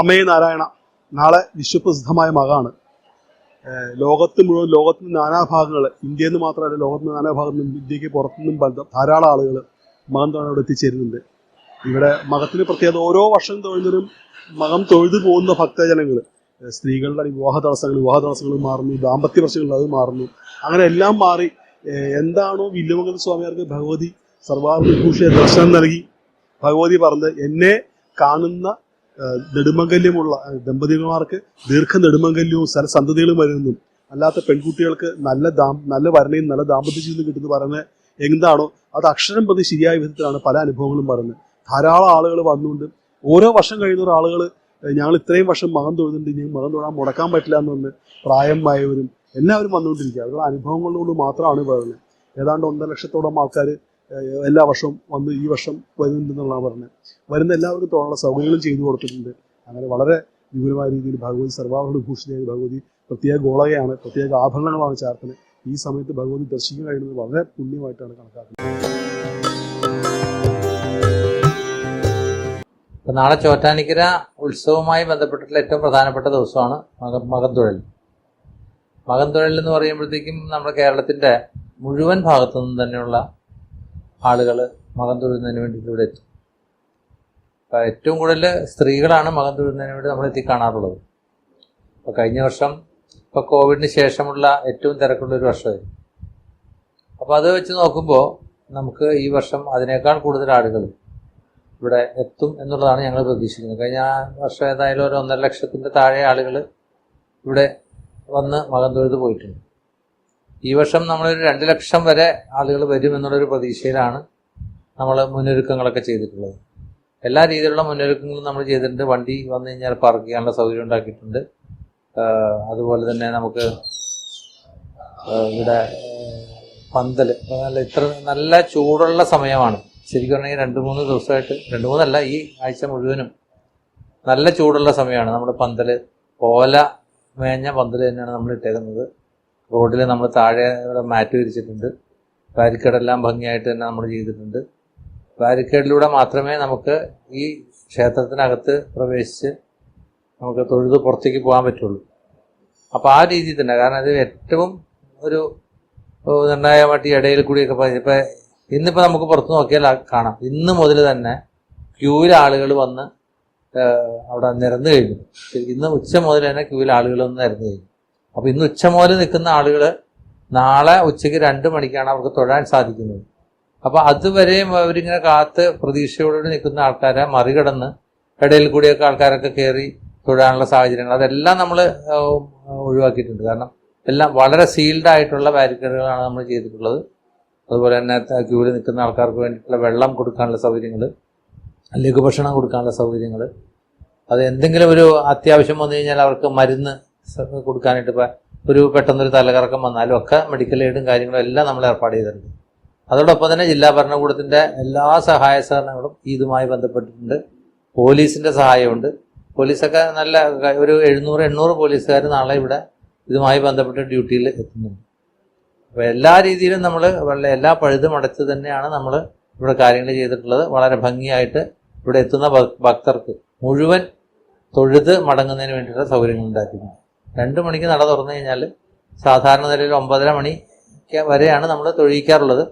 അമ്മേ നാരായണ നാളെ വിശ്വപ്രസിദ്ധമായ മകാണ്. ലോകത്ത് മുഴുവൻ ലോകത്തിന് നാനാഭാഗങ്ങൾ ഇന്ത്യയിൽ നിന്ന് മാത്രമല്ല ലോകത്തിന്റെ നാനാഭാഗത്തു നിന്നും ഇന്ത്യയ്ക്ക് പുറത്തുനിന്നും ബന്ധം ധാരാളം ആളുകൾ മകം തൊഴാൻ ഇവിടെ എത്തിച്ചേരുന്നുണ്ട്. ഇവിടെ മകത്തിന് പ്രത്യേകത ഓരോ വർഷം തൊഴുന്നതിനും മകം തൊഴുതു പോകുന്ന ഭക്തജനങ്ങൾ സ്ത്രീകളുടെ വിവാഹ തടസ്സങ്ങൾ വിവാഹ തടസ്സങ്ങൾ മാറുന്നു ദാമ്പത്യ പ്രശ്നങ്ങൾ അത് മാറുന്നു. അങ്ങനെ എല്ലാം മാറി എന്താണോ വില്ലുമംഗല സ്വാമിയാർക്ക് ഭഗവതി സർവാർഭൂഷിയ ദർശനം നൽകി. ഭഗവതി പറഞ്ഞത് എന്നെ കാണുന്ന നെടുമംഗല്യമുള്ള ദമ്പതിമാർക്ക് ദീർഘ നെടുമംഗല്യവും സന്തതികളും വരുന്നു. അല്ലാത്ത പെൺകുട്ടികൾക്ക് നല്ല ദാം നല്ല വരണയും നല്ല ദാമ്പത്യ ജീവിതം കിട്ടുന്നു പറയുന്നത് എന്താണോ അത് അക്ഷരം പ്രതി ശരിയായ വിധത്തിലാണ് പല അനുഭവങ്ങളും പറയുന്നത്. ധാരാളം ആളുകൾ വന്നുകൊണ്ട് ഓരോ വർഷം കഴിയുന്ന ആളുകൾ ഞങ്ങൾ ഇത്രയും വർഷം മകം തൊഴുന്നുണ്ട് ഇനി മകം തൊഴാൻ മുടക്കാൻ പറ്റില്ല എന്ന് പറഞ്ഞ് പ്രായമായവരും എല്ലാവരും വന്നുകൊണ്ടിരിക്കുക. അവരുടെ അനുഭവങ്ങളോട് മാത്രമാണ് പറയുന്നത്. ഏതാണ്ട് ഒന്നര ലക്ഷത്തോളം ആൾക്കാർ എല്ലാ വർഷവും വന്ന് ഈ വർഷം വരുന്നുണ്ടെന്നുള്ളതാണ് പറഞ്ഞത് വരുന്ന എല്ലാവർക്കും തോന്നുന്ന സൗകര്യങ്ങളും ചെയ്തു കൊടുത്തിട്ടുണ്ട്. അങ്ങനെ വളരെ വിപുലമായ രീതിയിൽ ഭഗവതി സർവാഭരണ ഭൂഷിതയായ ഭഗവതി പ്രത്യേക ഗോളകയാണ് പ്രത്യേക ആഭരണങ്ങളാണ് ചാർത്തുന്നത് ഈ സമയത്ത് ഭഗവതി ദർശിക്കാൻ കഴിയുന്നത് വളരെ പുണ്യമായിട്ടാണ് കണക്കാക്കുന്നത്. നാളെ ചോറ്റാനിക്കര ഉത്സവവുമായി ബന്ധപ്പെട്ടിട്ടുള്ള ഏറ്റവും പ്രധാനപ്പെട്ട ദിവസമാണ് മക മകന്തുഴൽ മകന്തുഴൽ എന്ന് പറയുമ്പോഴത്തേക്കും നമ്മുടെ കേരളത്തിന്റെ മുഴുവൻ ഭാഗത്തു നിന്നും തന്നെയുള്ള ആളുകൾ മകം തൊഴുന്നതിന് വേണ്ടിയിട്ട് ഇവിടെ എത്തും. ഏറ്റവും കൂടുതൽ സ്ത്രീകളാണ് മകം തൊഴുന്നതിന് വേണ്ടി നമ്മൾ എത്തി കാണാറുള്ളത്. അപ്പോൾ കഴിഞ്ഞ വർഷം ഇപ്പോൾ കോവിഡിന് ശേഷമുള്ള ഏറ്റവും തിരക്കുള്ള ഒരു വർഷമായിരുന്നു അപ്പോൾ അത് വെച്ച് നോക്കുമ്പോൾ നമുക്ക് ഈ വർഷം അതിനേക്കാൾ കൂടുതൽ ആളുകൾ ഇവിടെ എത്തും എന്നുള്ളതാണ് ഞങ്ങൾ പ്രതീക്ഷിക്കുന്നത്. കഴിഞ്ഞ വർഷം ഏതായാലും ഒരു ഒന്നര ലക്ഷത്തിന്റെ താഴെ ആളുകൾ ഇവിടെ വന്ന് മകം തൊഴുത് പോയിട്ടുണ്ട്. ഈ വർഷം നമ്മളൊരു രണ്ട് ലക്ഷം വരെ ആളുകൾ വരും എന്നുള്ളൊരു പ്രതീക്ഷയിലാണ് നമ്മൾ മുന്നൊരുക്കങ്ങളൊക്കെ ചെയ്തിട്ടുള്ളത്. എല്ലാ രീതിയിലുള്ള മുന്നൊരുക്കങ്ങളും നമ്മൾ ചെയ്തിട്ടുണ്ട്. വണ്ടി വന്നു കഴിഞ്ഞാൽ പാർക്ക് ചെയ്യാനുള്ള സൗകര്യം ഉണ്ടാക്കിയിട്ടുണ്ട്. അതുപോലെ തന്നെ നമുക്ക് ഇവിടെ പന്തൽ നല്ല ഇത്ര നല്ല ചൂടുള്ള സമയമാണ്. ശരിക്കും പറഞ്ഞാൽ രണ്ട് മൂന്ന് ദിവസമായിട്ട് രണ്ട് മൂന്നല്ല ഈ ആഴ്ച മുഴുവനും നല്ല ചൂടുള്ള സമയമാണ്. നമ്മുടെ പന്തൽ ഓല മേഞ്ഞ പന്തൽ തന്നെയാണ് നമ്മൾ ഇട്ടേക്കുന്നത്. റോഡിൽ നമ്മൾ താഴെ ഇവിടെ മാറ്റ് വിരിച്ചിട്ടുണ്ട്. ബാരിക്കേഡെല്ലാം ഭംഗിയായിട്ട് തന്നെ നമ്മൾ ചെയ്തിട്ടുണ്ട്. ബാരിക്കേഡിലൂടെ മാത്രമേ നമുക്ക് ഈ ക്ഷേത്രത്തിനകത്ത് പ്രവേശിച്ച് നമുക്ക് തൊഴുത് പുറത്തേക്ക് പോകാൻ പറ്റുള്ളൂ. അപ്പോൾ ആ രീതിയിൽ തന്നെ. കാരണം അത് ഏറ്റവും ഒരു നിർണായകമായിട്ട് ഇടയിൽ കൂടിയൊക്കെ ഇപ്പം ഇന്നിപ്പോൾ നമുക്ക് പുറത്ത് നോക്കിയാൽ കാണാം. ഇന്ന് മുതൽ തന്നെ ക്യൂവിൽ ആളുകൾ വന്ന് അവിടെ നിരന്നു കഴിഞ്ഞു. ഇന്ന് ഉച്ച മുതൽ തന്നെ ക്യൂവിൽ ആളുകൾ വന്ന് നിരന്നു കഴിഞ്ഞു. അപ്പോൾ ഇന്ന് ഉച്ച മുതൽ നിൽക്കുന്ന ആളുകൾ നാളെ ഉച്ചയ്ക്ക് രണ്ട് മണിക്കാണ് അവർക്ക് തൊഴാൻ സാധിക്കുന്നത്. അപ്പോൾ അതുവരെയും അവരിങ്ങനെ കാത്ത് പ്രതീക്ഷയോടുകൂടി നിൽക്കുന്ന ആൾക്കാരെ മറികടന്ന് ഇടയിൽ കൂടിയൊക്കെ ആൾക്കാരൊക്കെ കയറി തൊഴാനുള്ള സാഹചര്യങ്ങൾ അതെല്ലാം നമ്മൾ ഒഴിവാക്കിയിട്ടുണ്ട്. കാരണം എല്ലാം വളരെ സീൽഡ് ആയിട്ടുള്ള ബാരിക്കേഡുകളാണ് നമ്മൾ ചെയ്തിട്ടുള്ളത്. അതുപോലെ തന്നെ ക്യൂവിൽ നിൽക്കുന്ന ആൾക്കാർക്ക് വേണ്ടിയിട്ടുള്ള വെള്ളം കൊടുക്കാനുള്ള സൗകര്യങ്ങൾ ലഘുഭക്ഷണം കൊടുക്കാനുള്ള സൗകര്യങ്ങൾ അത് എന്തെങ്കിലും ഒരു അത്യാവശ്യം വന്നു കഴിഞ്ഞാൽ അവർക്ക് മരുന്ന് കൊടുക്കാനായിട്ട് ഇപ്പോൾ ഒരു പെട്ടെന്നൊരു തലകറക്കം വന്നാലും ഒക്കെ മെഡിക്കൽ എയ്ഡും കാര്യങ്ങളും എല്ലാം നമ്മൾ ഏർപ്പാട് ചെയ്തിട്ടുണ്ട്. അതോടൊപ്പം തന്നെ ജില്ലാ ഭരണകൂടത്തിന്റെ എല്ലാ സഹായ സഹകരണങ്ങളും ഇതുമായി ബന്ധപ്പെട്ടിട്ടുണ്ട്. പോലീസിന്റെ സഹായമുണ്ട്. പോലീസൊക്കെ നല്ല ഒരു എഴുന്നൂറ് എണ്ണൂറ് പോലീസുകാർ നാളെ ഇവിടെ ഇതുമായി ബന്ധപ്പെട്ട് ഡ്യൂട്ടിയിൽ എത്തുന്നുണ്ട്. അപ്പോൾ എല്ലാ രീതിയിലും നമ്മൾ വളരെ എല്ലാ പഴുതും അടച്ച് തന്നെയാണ് നമ്മൾ ഇവിടെ കാര്യങ്ങൾ ചെയ്തിട്ടുള്ളത്. വളരെ ഭംഗിയായിട്ട് ഇവിടെ എത്തുന്ന ഭക്തർക്ക് മുഴുവൻ തൊഴുത് മടങ്ങുന്നതിന് വേണ്ടിയിട്ടുള്ള സൗകര്യങ്ങൾ ഉണ്ടാക്കിയിട്ടുണ്ട്. രണ്ട് മണിക്ക് നട തുറന്നു കഴിഞ്ഞാൽ സാധാരണ നിലയിൽ ഒമ്പതര മണി വരെയാണ് നമ്മൾ തൊഴിയിക്കാറുള്ളത്.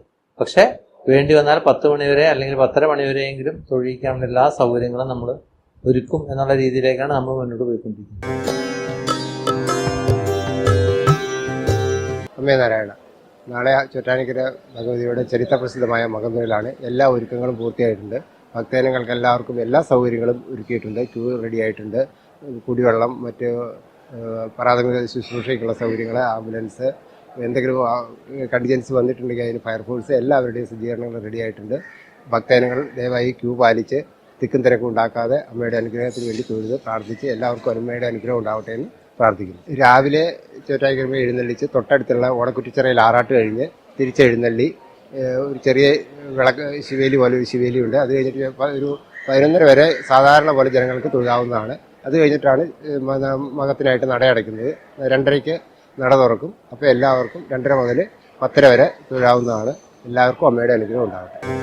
പക്ഷേ വേണ്ടി വന്നാൽ പത്ത് മണി വരെ അല്ലെങ്കിൽ പത്തര മണി വരെയെങ്കിലും തൊഴിയിക്കാനുള്ള എല്ലാ സൗകര്യങ്ങളും നമ്മൾ ഒരുക്കും എന്നുള്ള രീതിയിലേക്കാണ് നമ്മൾ മുന്നോട്ട് പോയിക്കൊണ്ടിരിക്കുന്നത്. അമ്മേ നാരായണ നാളെ ചുറ്റാനിക്കര ഭഗവതിയുടെ ചരിത്രപ്രസിദ്ധമായ മകന്നൂരിലാണ് എല്ലാ ഒരുക്കങ്ങളും പൂർത്തിയായിട്ടുണ്ട്. ഭക്തജനങ്ങൾക്ക് എല്ലാവർക്കും എല്ലാ സൗകര്യങ്ങളും ഒരുക്കിയിട്ടുണ്ട്. ക്യൂ റെഡിയായിട്ടുണ്ട്. കുടിവെള്ളം മറ്റ് പ്രാഥമിക ശുശ്രൂഷയ്ക്കുള്ള സൗകര്യങ്ങൾ ആംബുലൻസ് എന്തെങ്കിലും കണ്ടിജൻസ് വന്നിട്ടുണ്ടെങ്കിൽ അതിന് ഫയർഫോഴ്സ് എല്ലാവരുടെയും സജ്ജീകരണങ്ങൾ റെഡി ആയിട്ടുണ്ട്. ഭക്തജനങ്ങൾ ദയവായി ക്യൂ പാലിച്ച് തിക്കും തിരക്കും ഉണ്ടാക്കാതെ അമ്മയുടെ അനുഗ്രഹത്തിന് വേണ്ടി തൊഴുത് പ്രാർത്ഥിച്ച് എല്ലാവർക്കും അമ്മയുടെ അനുഗ്രഹം ഉണ്ടാവട്ടെ എന്ന് പ്രാർത്ഥിക്കുന്നു. രാവിലെ ചോറ്റായിക്കരമ എഴുന്നള്ളിച്ച് തൊട്ടടുത്തുള്ള ഓടക്കുറ്റിച്ചിറയിൽ ആറാട്ട് കഴിഞ്ഞ് തിരിച്ചെഴുന്നള്ളി ഒരു ചെറിയ വിളക്ക് ശിവേലി പോലെ ഒരു ശിവേലി ഉണ്ട്. അത് കഴിഞ്ഞിട്ട് ഒരു പതിനൊന്നര വരെ സാധാരണ പോലെ ജനങ്ങൾക്ക് തൊഴാവുന്നതാണ് അത് കഴിഞ്ഞിട്ടാണ് മതത്തിനായിട്ട് നടയടയ്ക്കുന്നത് രണ്ടരയ്ക്ക് നട തുറക്കും. അപ്പോൾ എല്ലാവർക്കും രണ്ടര മുതൽ പത്തര വരെ തൊഴാവുന്നതാണ്. എല്ലാവർക്കും അമ്മയുടെ അനുഗ്രഹം ഉണ്ടാകട്ടെ